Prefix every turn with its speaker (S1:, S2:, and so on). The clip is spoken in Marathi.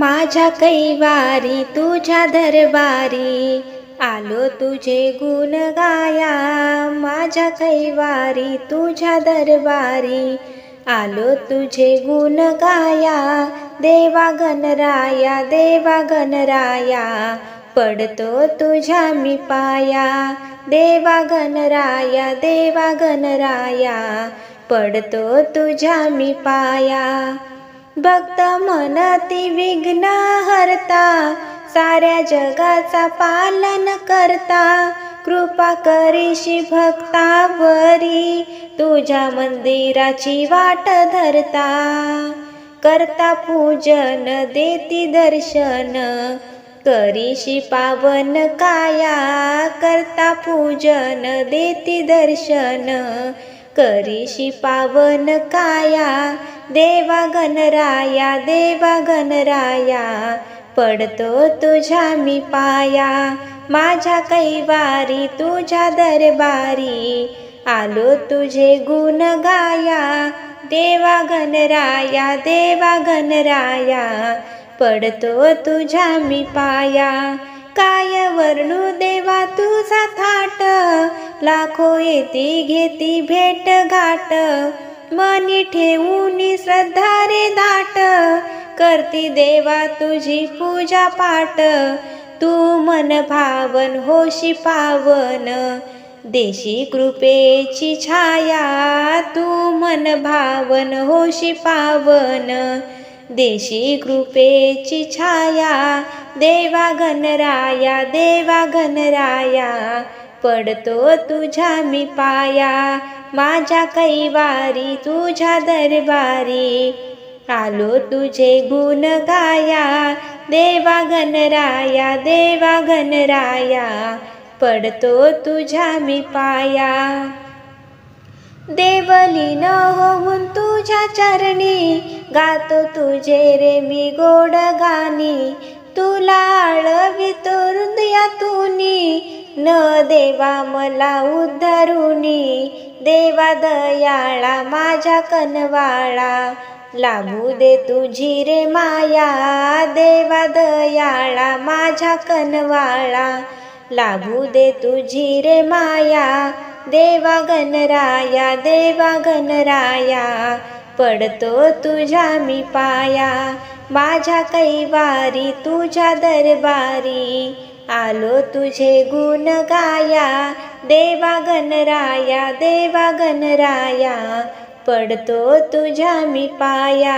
S1: माझ्या कैवारी तुझ्या दरबारी. आलो तुझे गुण गाया माझ्या कैवारी तुझ्या दरबारी. आलो तुझे गुण गाया देवा गणराया देवा गणराया पडतो तुझ्या मी पाया देवा गणराया देवा गणराया पडतो तुझ्या मी पाया. भक्त म्हणती विघ्न हरता साऱ्या जगाचा पालन करता. कृपा करीशी भक्तावरी तुझ्या मंदिराची वाट धरता. करता पूजन देती दर्शन करीशी पावन काया. करता पूजन देती दर्शन करीशी पावन काया देवा गणराया देवा गणराया पडतो तुझ्या मी पाया माझ्या कैवारी तुझ्या दरबारी आलो तुझे गुण गाया देवा गणराया देवा गणराया पडतो तुझ्या मी पाया काय वर्णू देवा तुझा थाट लाखो येती घेती भेट घाट. मनी ठेवून श्रद्धा रे दाट. करती देवा तुझी पूजा पाठ. तू मन भावन होशी पावन. देशी कृपेची छाया. तू मन भावन होशी पावन. देशी कृपेची छाया. देवा गणराया देवा गणराया पडतो तुझ्या मी पाया. माझ्या कैवारी तुझ्या दरबारी. आलो तुझे गुण गाया. देवा गणराया देवा गणराया. पडतो तुझ्या मी पाया. देवली न होऊन तुझ्या चरणी गातो तुझे रे मी गोड गाणी तुला आळवितो हृदयातुनी न देवा मला उद्धारुनी देवा दयाळा माझ्या कनवाळा. लाभू दे तुझी रे माया देवा दयाळा माझ्या कनवाळा. लाभू दे तुझी रे माया देवा गणराया देवा गणराया. पडतो तुझ्या मी पाया माझ्या कैवारी तुझ्या दरबारी. आलो तुझे गुण गाया देवा गणराया देवा गणराया पडतो तुझ्या मी पाया.